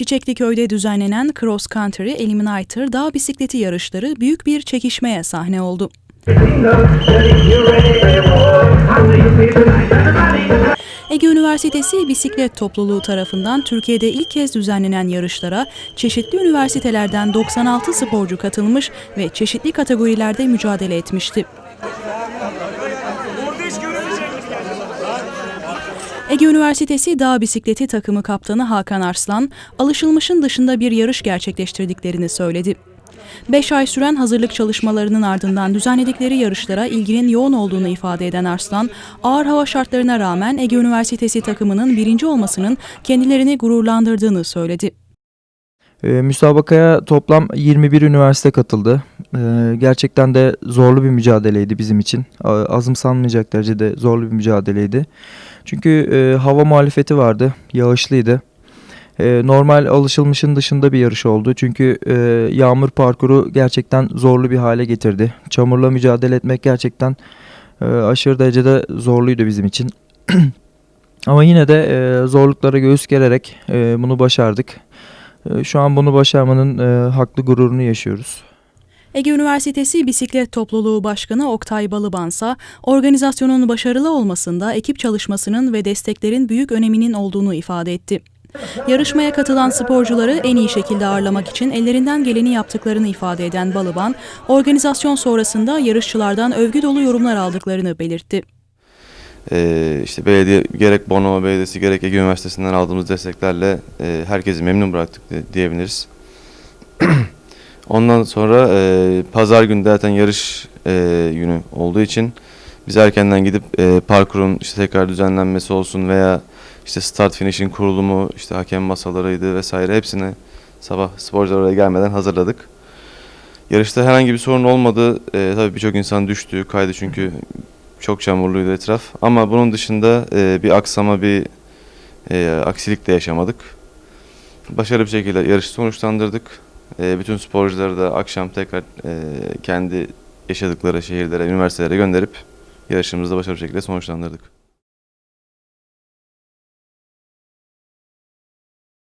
Çiçekliköy'de düzenlenen Cross Country Eliminator dağ bisikleti yarışları büyük bir çekişmeye sahne oldu. Ege Üniversitesi Bisiklet Topluluğu tarafından Türkiye'de ilk kez düzenlenen yarışlara çeşitli üniversitelerden 96 sporcu katılmış ve çeşitli kategorilerde mücadele etmişti. Ege Üniversitesi Dağ Bisikleti takımı kaptanı Hakan Arslan, alışılmışın dışında bir yarış gerçekleştirdiklerini söyledi. 5 ay süren hazırlık çalışmalarının ardından düzenledikleri yarışlara ilginin yoğun olduğunu ifade eden Arslan, ağır hava şartlarına rağmen Ege Üniversitesi takımının birinci olmasının kendilerini gururlandırdığını söyledi. E, müsabakaya toplam 21 üniversite katıldı. E, gerçekten de zorlu bir mücadeleydi bizim için. Azımsanmayacak derecede zorlu bir mücadeleydi. Çünkü e, hava muhalefeti vardı, yağışlıydı. E, normal alışılmışın dışında bir yarış oldu. Çünkü e, yağmur parkuru gerçekten zorlu bir hale getirdi. Çamurla mücadele etmek gerçekten e, aşırı derecede zorluydu bizim için. Ama yine de e, zorluklara göğüs gererek e, bunu başardık. E, Şu an bunu başarmanın e, haklı gururunu yaşıyoruz. Ege Üniversitesi Bisiklet Topluluğu Başkanı Oktay Balıbansa, organizasyonun başarılı olmasında ekip çalışmasının ve desteklerin büyük öneminin olduğunu ifade etti. Yarışmaya katılan sporcuları en iyi şekilde ağırlamak için ellerinden geleni yaptıklarını ifade eden Balıban, organizasyon sonrasında yarışçılardan övgü dolu yorumlar aldıklarını belirtti. Ee, işte belediye gerek Bornova Belediyesi gerek Ege Üniversitesi'nden aldığımız desteklerle e, herkesi memnun bıraktık di- diyebiliriz. Ondan sonra e, pazar günü zaten yarış e, günü olduğu için biz erkenden gidip e, parkurun işte tekrar düzenlenmesi olsun veya işte start finish'in kurulumu, işte hakem masalarıydı vesaire hepsini sabah sporcular oraya gelmeden hazırladık. Yarışta herhangi bir sorun olmadı. E, tabii birçok insan düştü, kaydı çünkü çok çamurluydu etraf. Ama bunun dışında e, bir aksama, bir e, aksilik de yaşamadık. Başarılı bir şekilde yarışı sonuçlandırdık. E, bütün sporcuları da akşam tekrar e, kendi yaşadıkları şehirlere, üniversitelere gönderip yarışımızı da başarılı bir şekilde sonuçlandırdık.